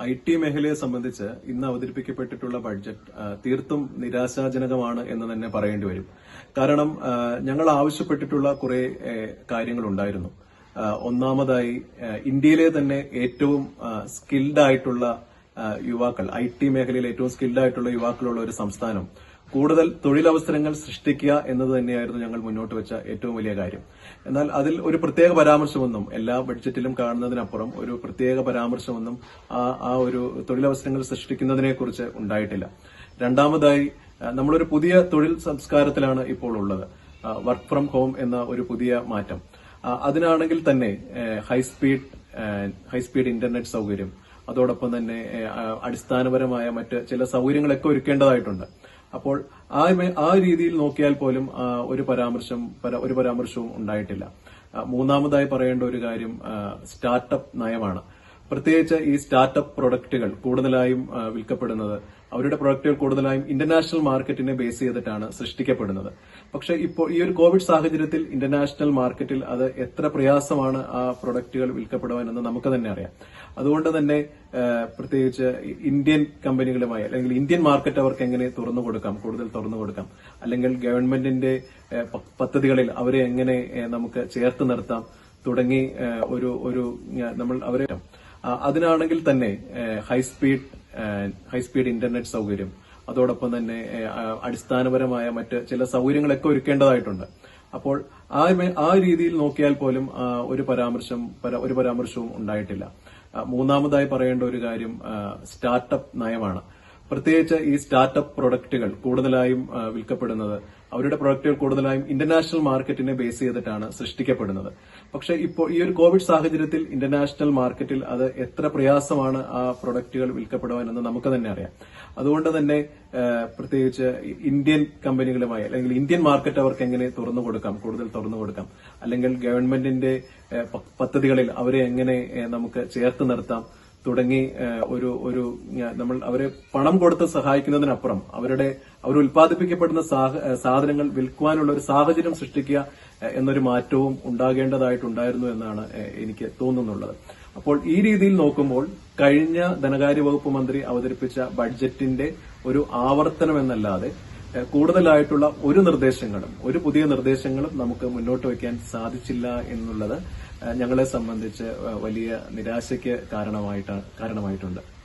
I T മേഖലയെ സംബന്ധിച്ച് ഇന്ന് അവതരിപ്പിക്കപ്പെട്ടിട്ടുള്ള ബഡ്ജറ്റ് തീർത്തും നിരാശാജനകമാണ് എന്ന് തന്നെ പറയേണ്ടി വരും. കാരണം ഞങ്ങൾ ആവശ്യപ്പെട്ടിട്ടുള്ള കുറെ കാര്യങ്ങളുണ്ടായിരുന്നു. ഒന്നാമതായി ഇന്ത്യയിലെ തന്നെ ഏറ്റവും സ്കിൽഡ് ആയിട്ടുള്ള യുവാക്കൾ ഐ ടി മേഖലയിൽ ഏറ്റവും സ്കിൽഡ് ആയിട്ടുള്ള യുവാക്കളുള്ള ഒരു സംസ്ഥാനം കൂടുതൽ തൊഴിലവസരങ്ങൾ സൃഷ്ടിക്കുക എന്നത് തന്നെയായിരുന്നു ഞങ്ങൾ മുന്നോട്ട് വെച്ച ഏറ്റവും വലിയ കാര്യം. എന്നാൽ അതിൽ ഒരു പ്രത്യേക പരാമർശമൊന്നും എല്ലാ ബഡ്ജറ്റിലും കാണുന്നതിനപ്പുറം ഒരു പ്രത്യേക പരാമർശമൊന്നും ആ ഒരു തൊഴിലവസരങ്ങൾ സൃഷ്ടിക്കുന്നതിനെക്കുറിച്ച് ഉണ്ടായിട്ടില്ല. രണ്ടാമതായി നമ്മളൊരു പുതിയ തൊഴിൽ സംസ്കാരത്തിലാണ് ഇപ്പോൾ ഉള്ളത്. വർക്ക് ഫ്രം ഹോം എന്ന ഒരു പുതിയ മാറ്റം. അതിനാണെങ്കിൽ തന്നെ ഹൈസ്പീഡ് ഹൈസ്പീഡ് ഇന്റർനെറ്റ് സൗകര്യം അതോടൊപ്പം തന്നെ അടിസ്ഥാനപരമായ മറ്റ് ചില സൗകര്യങ്ങളൊക്കെ ഒരുക്കേണ്ടതായിട്ടുണ്ട്. അപ്പോൾ ആ ആ രീതിയിൽ നോക്കിയാൽ പോലും ഒരു പരാമർശം ഒരു പരാമർശവും ഉണ്ടായിട്ടില്ല. മൂന്നാമതായി പറയേണ്ട ഒരു കാര്യം സ്റ്റാർട്ടപ്പ് നയമാണ്. പ്രത്യേകിച്ച് ഈ സ്റ്റാർട്ടപ്പ് പ്രൊഡക്റ്റുകൾ കൂടുതലായും വിൽക്കപ്പെടുന്നത് അവരുടെ പ്രൊഡക്റ്റുകൾ കൂടുതലായും ഇന്റർനാഷണൽ മാർക്കറ്റിനെ ബേസ് ചെയ്തിട്ടാണ് സൃഷ്ടിക്കപ്പെടുന്നത്. പക്ഷെ ഇപ്പോൾ ഈ ഒരു കോവിഡ് സാഹചര്യത്തിൽ ഇന്റർനാഷണൽ മാർക്കറ്റിൽ അത് എത്ര പ്രയാസമാണ് ആ പ്രൊഡക്റ്റുകൾ വിൽക്കപ്പെടുവാൻ എന്ന് നമുക്ക് തന്നെ അറിയാം. അതുകൊണ്ട് തന്നെ പ്രത്യേകിച്ച് ഇന്ത്യൻ കമ്പനികളുമായി അല്ലെങ്കിൽ ഇന്ത്യൻ മാർക്കറ്റ് അവർക്ക് എങ്ങനെ തുറന്നു കൊടുക്കാം കൂടുതൽ തുറന്നു കൊടുക്കാം അല്ലെങ്കിൽ ഗവൺമെന്റിന്റെ പദ്ധതികളിൽ അവരെ എങ്ങനെ നമുക്ക് ചേർത്ത് നിർത്താം തുടങ്ങി ഒരു ഒരു നമ്മൾ അവരെ അതിനാണെങ്കിൽ തന്നെ ഹൈസ്പീഡ് ഹൈസ്പീഡ് ഇന്റർനെറ്റ് സൗകര്യം അതോടൊപ്പം തന്നെ അടിസ്ഥാനപരമായ മറ്റ് ചില സൗകര്യങ്ങളൊക്കെ ഒരുക്കേണ്ടതായിട്ടുണ്ട്. അപ്പോൾ ആ ആ രീതിയിൽ നോക്കിയാൽ പോലും ഒരു പരാമർശം ഒരു പരാമർശവും ഉണ്ടായിട്ടില്ല. മൂന്നാമതായി പറയേണ്ട ഒരു കാര്യം സ്റ്റാർട്ടപ്പ് നയമാണ്. പ്രത്യേകിച്ച് ഈ സ്റ്റാർട്ടപ്പ് പ്രൊഡക്റ്റുകൾ കൂടുതലായും വിൽക്കപ്പെടുന്നത് അവരുടെ പ്രൊഡക്റ്റുകൾ കൂടുതലായും ഇന്റർനാഷണൽ മാർക്കറ്റിനെ ബേസ് ചെയ്തിട്ടാണ് സൃഷ്ടിക്കപ്പെടുന്നത്. പക്ഷെ ഇപ്പോൾ ഈ ഒരു കോവിഡ് സാഹചര്യത്തിൽ ഇന്റർനാഷണൽ മാർക്കറ്റിൽ അത് എത്ര പ്രയാസമാണ് ആ പ്രൊഡക്റ്റുകൾ വിൽക്കപ്പെടുവാനെന്ന് നമുക്ക് തന്നെ അറിയാം. അതുകൊണ്ട് തന്നെ പ്രത്യേകിച്ച് ഇന്ത്യൻ കമ്പനികളുമായി അല്ലെങ്കിൽ ഇന്ത്യൻ മാർക്കറ്റ് അവർക്ക് എങ്ങനെ തുറന്നു കൊടുക്കാം കൂടുതൽ തുറന്നു കൊടുക്കാം അല്ലെങ്കിൽ ഗവൺമെന്റിന്റെ പദ്ധതികളിൽ അവരെ എങ്ങനെ നമുക്ക് ചേർത്ത് നിർത്താം തുടങ്ങി ഒരു ഒരു നമ്മൾ അവരെ പണം കൊടുത്ത് സഹായിക്കുന്നതിനപ്പുറം അവരുടെ അവർ ഉൽപ്പാദിപ്പിക്കപ്പെടുന്ന സാധനങ്ങൾ വിൽക്കുവാനുള്ള ഒരു സാഹചര്യം സൃഷ്ടിക്കുക എന്നൊരു മാറ്റവും ഉണ്ടാകേണ്ടതായിട്ടുണ്ടായിരുന്നു എന്നാണ് എനിക്ക് തോന്നുന്നുള്ളത്. അപ്പോൾ ഈ രീതിയിൽ നോക്കുമ്പോൾ കഴിഞ്ഞ ധനകാര്യ വകുപ്പ് മന്ത്രി അവതരിപ്പിച്ച ബഡ്ജറ്റിന്റെ ഒരു ആവർത്തനം എന്നല്ലാതെ കൂടുതലായിട്ടുള്ള ഒരു നിർദ്ദേശങ്ങളും ഒരു പുതിയ നിർദ്ദേശങ്ങളും നമുക്ക് മുന്നോട്ട് വയ്ക്കാൻ സാധിച്ചില്ല എന്നുള്ളത് ഞങ്ങളെ സംബന്ധിച്ച് വലിയ നിരാശയ്ക്ക് കാരണമായിട്ട് കാരണമായിട്ടുണ്ട്.